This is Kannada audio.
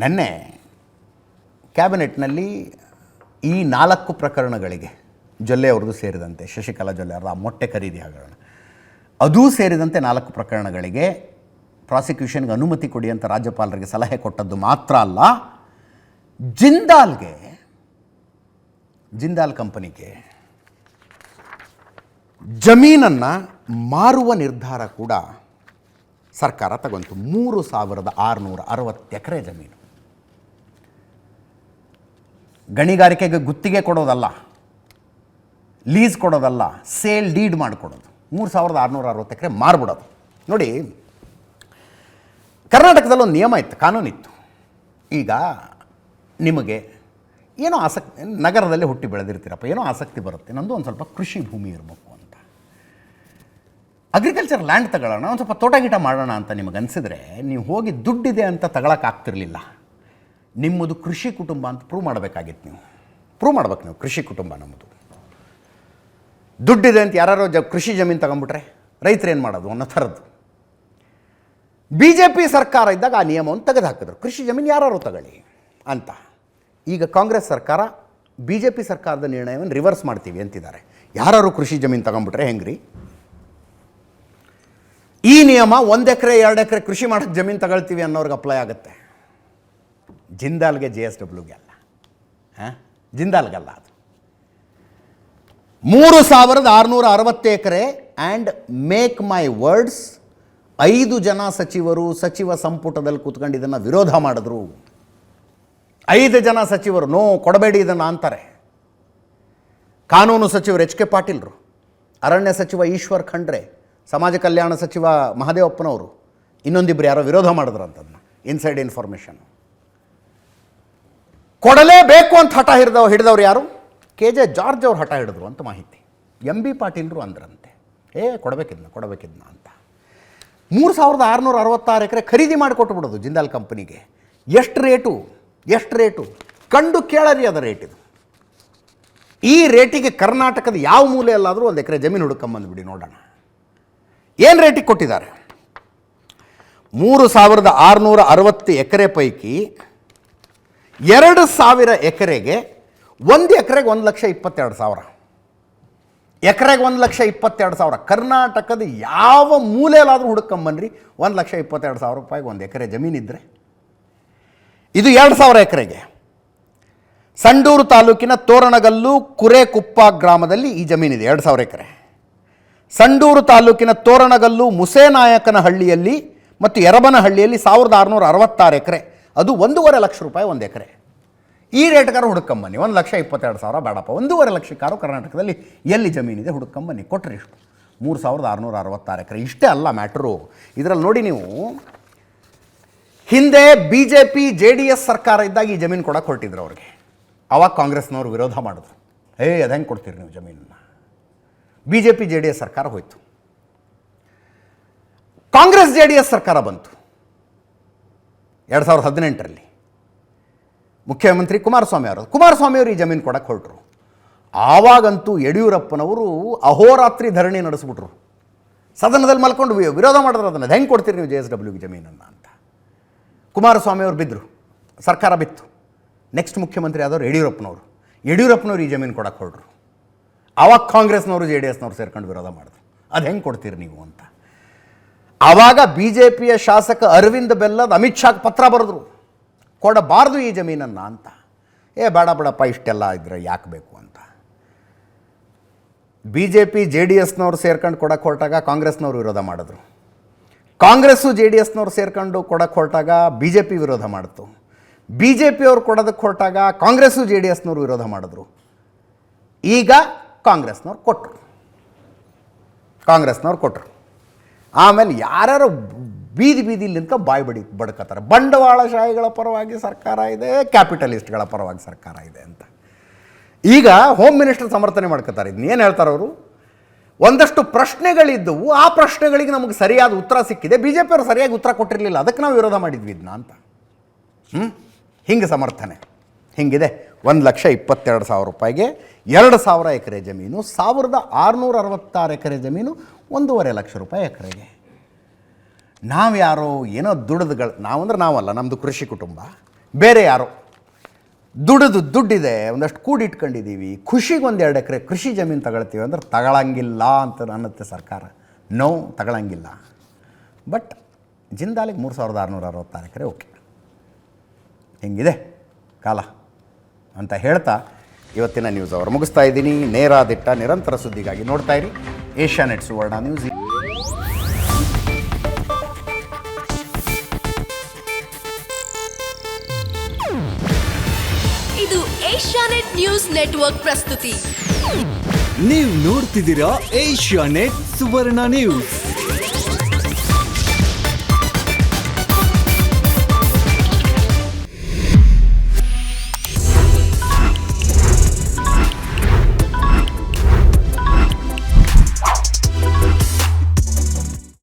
ನೆನ್ನೆ ಕ್ಯಾಬಿನೆಟ್ನಲ್ಲಿ ಈ ನಾಲ್ಕು ಪ್ರಕರಣಗಳಿಗೆ ಜೊಲ್ಲೆ ಅವ್ರದ್ದು ಸೇರಿದಂತೆ, ಶಶಿಕಲಾ ಜೊಲ್ಲೆ ಅವ್ರದ್ದು, ಆ ಮೊಟ್ಟೆ ಖರೀದಿ ಹಗರಣ. ಅದೂ ಸೇರಿದಂತೆ ನಾಲ್ಕು ಪ್ರಕರಣಗಳಿಗೆ ಪ್ರಾಸಿಕ್ಯೂಷನ್ಗೆ ಅನುಮತಿ ಕೊಡಿ ಅಂತ ರಾಜ್ಯಪಾಲರಿಗೆ ಸಲಹೆ ಕೊಟ್ಟದ್ದು ಮಾತ್ರ ಅಲ್ಲ, ಜಿಂದಾಲ್ಗೆ, ಜಿಂದಾಲ್ ಕಂಪನಿಗೆ ಜಮೀನನ್ನು ಮಾರುವ ನಿರ್ಧಾರ ಕೂಡ ಸರ್ಕಾರ ತಗೊಂತು. ಮೂರು ಸಾವಿರದ ಆರುನೂರ ಅರವತ್ತು ಎಕರೆ ಜಮೀನು. ಗಣಿಗಾರಿಕೆಗೆ ಗುತ್ತಿಗೆ ಕೊಡೋದಲ್ಲ, ಲೀಸ್ ಕೊಡೋದಲ್ಲ, ಸೇಲ್ ಡೀಡ್ ಮಾಡಿಕೊಡೋದು. ಮೂರು ಸಾವಿರದ ಆರುನೂರ ಅರವತ್ತು ಎಕರೆ ಮಾರ್ಬಿಡೋದು. ನೋಡಿ, ಕರ್ನಾಟಕದಲ್ಲಿ ಒಂದು ನಿಯಮ ಇತ್ತು, ಕಾನೂನಿತ್ತು. ಈಗ ನಿಮಗೆ ಏನೋ ಆಸಕ್ತಿ, ನಗರದಲ್ಲಿ ಹುಟ್ಟಿ ಬೆಳೆದಿರ್ತೀರಪ್ಪ, ಏನೋ ಆಸಕ್ತಿ ಬರುತ್ತೆ, ನಂದು ಒಂದು ಸ್ವಲ್ಪ ಕೃಷಿ ಭೂಮಿ ಇರಬೇಕು ಅಂತ. ಅಗ್ರಿಕಲ್ಚರ್ ಲ್ಯಾಂಡ್ ತಗೊಳ್ಳೋಣ, ಒಂದು ಸ್ವಲ್ಪ ತೋಟ ಗೀಟ ಮಾಡೋಣ ಅಂತ ನಿಮಗೆ ಅನಿಸಿದ್ರೆ, ನೀವು ಹೋಗಿ ದುಡ್ಡಿದೆ ಅಂತ ತಗೊಳಕ್ಕಾಗ್ತಿರ್ಲಿಲ್ಲ ನಿಮ್ಮದು ಕೃಷಿ ಕುಟುಂಬ ಅಂತ ಪ್ರೂವ್ ಮಾಡಬೇಕಾಗಿತ್ತು ನೀವು. ಪ್ರೂವ್ ಮಾಡ್ಬೇಕು ನೀವು ಕೃಷಿ ಕುಟುಂಬ ನಮ್ಮದು. ದುಡ್ಡಿದೆ ಅಂತ ಯಾರು ಜ ಕೃಷಿ ಜಮೀನು ತಗೊಂಬಿಟ್ರೆ ರೈತರು ಏನು ಮಾಡೋದು ಅನ್ನೋ ಥರದ್ದು. ಬಿ ಜೆ ಪಿ ಸರ್ಕಾರ ಇದ್ದಾಗ ಆ ನಿಯಮವನ್ನು ತೆಗೆದು ಹಾಕಿದ್ರು ಕೃಷಿ ಜಮೀನು ಯಾರು ತಗೊಳ್ಳಿ ಅಂತ. ಈಗ ಕಾಂಗ್ರೆಸ್ ಸರ್ಕಾರ ಬಿ ಜೆ ಪಿ ಸರ್ಕಾರದ ನಿರ್ಣಯವನ್ನು ರಿವರ್ಸ್ ಮಾಡ್ತೀವಿ ಅಂತಿದ್ದಾರೆ. ಯಾರು ಕೃಷಿ ಜಮೀನು ತಗೊಂಬಿಟ್ರೆ ಹೆಂಗ್ರಿ? ಈ ನಿಯಮ ಒಂದು ಎಕರೆ, ಎರಡು ಎಕರೆ ಕೃಷಿ ಮಾಡೋಕ್ಕೆ ಜಮೀನು ತಗೊಳ್ತೀವಿ ಅನ್ನೋರ್ಗೆ ಅಪ್ಲೈ ಆಗುತ್ತೆ. ಜಿಂದಾಲ್ಗೆ ಜೆ ಎಸ್ ಡಬ್ಲ್ಯೂಗೆ ಅಲ್ಲ. ಹಾಂ? ಜಿಂದಾಲ್ಗಲ್ಲ ಅದು. ಮೂರು ಸಾವಿರದ ಆರುನೂರ ಅರವತ್ತು acre and make my words ಐದು ಜನ ಸಚಿವರು ಸಚಿವ ಸಂಪುಟದಲ್ಲಿ ಕೂತ್ಕೊಂಡು ಇದನ್ನು ವಿರೋಧ ಮಾಡಿದ್ರು. ಐದು ಜನ ಸಚಿವರು, ನೋ, ಕೊಡಬೇಡಿ ಇದನ್ನು ಅಂತಾರೆ. ಕಾನೂನು ಸಚಿವರು ಎಚ್ ಕೆ ಪಾಟೀಲ್ರು, ಅರಣ್ಯ ಸಚಿವ ಈಶ್ವರ್ ಖಂಡ್ರೆ, ಸಮಾಜ ಕಲ್ಯಾಣ ಸಚಿವ ಮಹದೇವಪ್ಪನವರು ಇನ್ನೊಂದಿಬ್ಬರು ಯಾರೋ ವಿರೋಧ ಮಾಡಿದ್ರು ಅಂತದನ್ನ ಇನ್ಸೈಡ್ ಇನ್ಫಾರ್ಮೇಷನ್ ಕೊಡಲೇಬೇಕು ಅಂತ ಹಠ ಹಿಡಿದವ್ ಹಿಡಿದವ್ರು ಯಾರು? ಕೆ ಜೆ ಜಾರ್ಜ್ ಅವ್ರು ಹಠ ಹಿಡಿದ್ರು ಅಂತ ಮಾಹಿತಿ. ಎಂ ಬಿ ಪಾಟೀಲ್ರು ಅಂದ್ರಂತೆ. ಏ, ಕೊಡಬೇಕಿದ್ನ ಕೊಡಬೇಕಿದ್ನ ಅಂತ. ಮೂರು ಸಾವಿರದ ಆರುನೂರ ಅರವತ್ತಾರು ಎಕರೆ ಖರೀದಿ ಮಾಡಿಕೊಟ್ಟು ಬಿಡೋದು ಜಿಂದಾಲ್ ಕಂಪನಿಗೆ. ಎಷ್ಟು ರೇಟು? ಎಷ್ಟು ರೇಟು? ಕಂಡು ಕೇಳರಿ ಅದ ರೇಟ್ ಇದು. ಈ ರೇಟಿಗೆ ಕರ್ನಾಟಕದ ಯಾವ ಮೂಲೆಯಲ್ಲಾದರೂ ಒಂದು ಎಕರೆ ಜಮೀನು ಹುಡುಕೊಂಬಂದುಬಿಡಿ ನೋಡೋಣ. ಏನು ರೇಟಿಗೆ ಕೊಟ್ಟಿದ್ದಾರೆ? ಮೂರು ಸಾವಿರದ ಆರುನೂರ ಅರವತ್ತು ಎಕರೆ ಪೈಕಿ ಎರಡು ಸಾವಿರ ಎಕರೆಗೆ ಒಂದು ಎಕರೆಗೆ ಒಂದು ಲಕ್ಷ ಇಪ್ಪತ್ತೆರಡು ಸಾವಿರ. ಎಕರೆಗೆ ಒಂದು ಲಕ್ಷ ಇಪ್ಪತ್ತೆರಡು ಸಾವಿರ. ಕರ್ನಾಟಕದ ಯಾವ ಮೂಲೆಯಲ್ಲಾದರೂ ಹುಡುಕೊಂಬನ್ರಿ ಒಂದು ಲಕ್ಷ ಇಪ್ಪತ್ತೆರಡು ಸಾವಿರ ರೂಪಾಯಿಗೆ ಒಂದು ಎಕರೆ ಜಮೀನಿದ್ದರೆ ಇದು ಎರಡು ಸಾವಿರ ಎಕರೆಗೆ. ಸಂಡೂರು ತಾಲೂಕಿನ ತೋರಣಗಲ್ಲು ಕುರೆಕುಪ್ಪ ಗ್ರಾಮದಲ್ಲಿ ಈ ಜಮೀನಿದೆ ಎರಡು ಸಾವಿರ ಎಕರೆ. ಸಂಡೂರು ತಾಲೂಕಿನ ತೋರಣಗಲ್ಲು ಮುಸೇನಾಯಕನಹಳ್ಳಿಯಲ್ಲಿ ಮತ್ತು ಯರಬನಹಳ್ಳಿಯಲ್ಲಿ ಸಾವಿರದ ಆರುನೂರ ಅರವತ್ತಾರು ಎಕರೆ. ಅದು ಒಂದೂವರೆ ಲಕ್ಷ ರೂಪಾಯಿ ಒಂದು ಎಕರೆ. ಈ ರೇಟ್ಗಾರು ಹುಡುಕಂಬನ್ನಿ ಒಂದು ಲಕ್ಷ ಇಪ್ಪತ್ತೆರಡು ಸಾವಿರ ಬೇಡಪ್ಪ. ಒಂದೂವರೆ ಲಕ್ಷಕ್ಕಾರು ಕರ್ನಾಟಕದಲ್ಲಿ ಎಲ್ಲಿ ಜಮೀನಿದೆ ಹುಡುಕಂಬನ್ನಿ ಕೊಟ್ಟರೆ ಇಷ್ಟು. ಮೂರು ಸಾವಿರದ ಆರುನೂರ ಅರವತ್ತಾರು ಎಕರೆ. ಇಷ್ಟೇ ಅಲ್ಲ ಮ್ಯಾಟ್ರು. ಇದರಲ್ಲಿ ನೋಡಿ ನೀವು. ಹಿಂದೆ B J P J D S ಸರ್ಕಾರ ಇದ್ದಾಗ ಈ ಜಮೀನು ಕೊಡಕ್ಕೆ ಹೊರಟಿದ್ರು ಅವ್ರಿಗೆ. ಅವಾಗ ಕಾಂಗ್ರೆಸ್ನವರು ವಿರೋಧ ಮಾಡಿದ್ರು. ಏ, ಅದು ಹೆಂಗೆ ಕೊಡ್ತೀರಿ ನೀವು ಜಮೀನನ್ನು? B J P J D S ಸರ್ಕಾರ ಹೋಯಿತು. ಕಾಂಗ್ರೆಸ್ ಜೆ ಡಿ ಎಸ್ ಸರ್ಕಾರ ಬಂತು. ಎರಡು ಸಾವಿರದ ಹದಿನೆಂಟರಲ್ಲಿ ಮುಖ್ಯಮಂತ್ರಿ ಕುಮಾರಸ್ವಾಮಿ ಅವರು ಕುಮಾರಸ್ವಾಮಿ ಅವರು ಈ ಜಮೀನು ಕೊಡಕ್ಕೆ ಹೊರಟರು. ಆವಾಗಂತೂ ಯಡಿಯೂರಪ್ಪನವರು ಅಹೋರಾತ್ರಿ ಧರಣಿ ನಡೆಸ್ಬಿಟ್ರು. ಸದನದಲ್ಲಿ ಮಲ್ಕೊಂಡು ವಿರೋಧ ಮಾಡಿದ್ರು ಅದನ್ನು. ಹೆಂಗೆ ಕೊಡ್ತೀರಿ ನೀವು ಜೆ ಎಸ್ ಡಬ್ಲ್ಯೂಗೆ ಜಮೀನನ್ನು? ಅಂತ. ಕುಮಾರಸ್ವಾಮಿ ಅವರು ಬಿದ್ದರು ಸರ್ಕಾರ ಬಿತ್ತು. ನೆಕ್ಸ್ಟ್ ಮುಖ್ಯಮಂತ್ರಿ ಆದವರು ಯಡಿಯೂರಪ್ಪನವರು. ಯಡಿಯೂರಪ್ಪನವ್ರು ಈ ಜಮೀನು ಕೊಡಕ್ಕೆ ಹೊರಟ್ರು. ಆವಾಗ ಕಾಂಗ್ರೆಸ್ನವರು, ಜೆ ಡಿ ಎಸ್ನವ್ರು ಸೇರ್ಕೊಂಡು ವಿರೋಧ ಮಾಡಿದ್ರು. ಅದು ಹೆಂಗೆ ಕೊಡ್ತೀರಿ ನೀವು? ಅಂತ. ಆವಾಗ ಬಿ ಜೆ ಪಿಯ ಶಾಸಕ ಅರವಿಂದ್ ಬೆಲ್ಲದ್ ಅಮಿತ್ ಶಾ ಪತ್ರ ಬರೆದ್ರು. ಕೊಡಬಾರ್ದು ಈ ಜಮೀನನ್ನು ಅಂತ. ಏ, ಬೇಡ ಬೇಡಪ್ಪ, ಇಷ್ಟೆಲ್ಲ ಇದ್ರೆ ಯಾಕೆ ಬೇಕು ಅಂತ. B J P J D ಎಸ್ನವ್ರು ಸೇರ್ಕೊಂಡು ಕೊಡಕ್ಕೆ ಹೊರಟಾಗ ಕಾಂಗ್ರೆಸ್ನವ್ರು ವಿರೋಧ ಮಾಡಿದ್ರು. ಕಾಂಗ್ರೆಸ್ಸು ಜೆ ಡಿ ಎಸ್ನವ್ರು ಸೇರ್ಕೊಂಡು ಕೊಡಕ್ಕೆ ಹೊರಟಾಗ ಬಿ ಜೆ ಪಿ ವಿರೋಧ ಮಾಡಿತು. ಬಿ ಜೆ ಪಿಯವ್ರು ಕೊಡೋದಕ್ಕೆ ಹೊರಟಾಗ ಕಾಂಗ್ರೆಸ್ಸು ಜೆ ಡಿ ಎಸ್ನವ್ರು ವಿರೋಧ ಮಾಡಿದ್ರು. ಈಗ ಕಾಂಗ್ರೆಸ್ನವ್ರು ಕೊಟ್ಟರು ಕಾಂಗ್ರೆಸ್ನವ್ರು ಕೊಟ್ಟರು ಆಮೇಲೆ ಯಾರ್ಯಾರು ಬೀದಿ ಬೀದಿಲಿ ನಿಂತ್ಕೊಂಡು ಬಾಯಿ ಬಡಿ ಬಡ್ಕೋತಾರೆ ಬಂಡವಾಳಶಾಹಿಗಳ ಪರವಾಗಿ ಸರ್ಕಾರ ಇದೆ, ಕ್ಯಾಪಿಟಲಿಸ್ಟ್ಗಳ ಪರವಾಗಿ ಸರ್ಕಾರ ಇದೆ ಅಂತ. ಈಗ ಹೋಮ್ ಮಿನಿಸ್ಟರ್ ಸಮರ್ಥನೆ ಮಾಡ್ಕೋತಾರೆ ಇದನ್ನೇನು ಹೇಳ್ತಾರೆ ಅವರು? ಒಂದಷ್ಟು ಪ್ರಶ್ನೆಗಳಿದ್ದವು. ಆ ಪ್ರಶ್ನೆಗಳಿಗೆ ನಮಗೆ ಸರಿಯಾದ ಉತ್ತರ ಸಿಕ್ಕಿದೆ. ಬಿ ಜೆ ಪಿಯವರು ಸರಿಯಾಗಿ ಉತ್ತರ ಕೊಟ್ಟಿರಲಿಲ್ಲ. ಅದಕ್ಕೆ ನಾವು ವಿರೋಧ ಮಾಡಿದ್ವಿ ಇದನ್ನ ಅಂತ. ಹ್ಞೂ ಹಿಂಗೆ ಸಮರ್ಥನೆ. ಹಿಂಗಿದೆ. ಒಂದು ಲಕ್ಷ ಇಪ್ಪತ್ತೆರಡು ಸಾವಿರ ರೂಪಾಯಿಗೆ ಎರಡು ಸಾವಿರ ಎಕರೆ ಜಮೀನು, ಸಾವಿರದ ಆರುನೂರ ಅರವತ್ತಾರು ಎಕರೆ ಜಮೀನು ಒಂದೂವರೆ ಲಕ್ಷ ರೂಪಾಯಿ ಎಕರೆಗೆ. ನಾವು ಯಾರೋ ಏನೋ ದುಡಿದುಗಳು, ನಾವಂದ್ರೆ ನಾವಲ್ಲ ನಮ್ಮದು ಕೃಷಿ ಕುಟುಂಬ. ಬೇರೆ ಯಾರೋ. ದುಡಿದು ದುಡ್ಡಿದೆ, ಒಂದಷ್ಟು ಕೂಡಿಟ್ಕೊಂಡಿದ್ದೀವಿ ಖುಷಿಗೆ ಒಂದೆರಡು ಎಕರೆ ಕೃಷಿ ಜಮೀನು ತಗೊಳ್ತೀವಿ ಅಂದ್ರೆ ತಗೊಳಂಗಿಲ್ಲ ಅಂತ ಅನ್ನತ್ತೆ ಸರ್ಕಾರ. ನೋ, ತಗೊಳಂಗಿಲ್ಲ. ಬಟ್ ಜಿಂದಾಲಿಗೆ ಮೂರು ಸಾವಿರದ ಆರುನೂರ ಅರವತ್ತಾರು ಎಕರೆ ಓಕೆ. ಹೆಂಗಿದೆ? ಕಾಲ. ಅಂತ ಹೇಳ್ತಾ ಇವತ್ತಿನ ನ್ಯೂಸ್ ಅವರು ಮುಗಿಸ್ತಾ ಇದ್ದೀನಿ. ನೇರ ದಿಟ್ಟ ನಿರಂತರ ಸುದ್ದಿಗಾಗಿ ನೋಡ್ತಾ ಇರಿ. ಏಷ್ಯಾ ನೆಟ್ ಸುವರ್ಣ ನ್ಯೂಸ್ ಇದು ಏಷ್ಯಾನೆಟ್ ನ್ಯೂಸ್ ನೆಟ್ವರ್ಕ್ ಪ್ರಸ್ತುತಿ. ನೀವು ನೋಡ್ತಿದ್ದೀರಾ ಏಷ್ಯಾ ನೆಟ್ ಸುವರ್ಣ ನ್ಯೂಸ್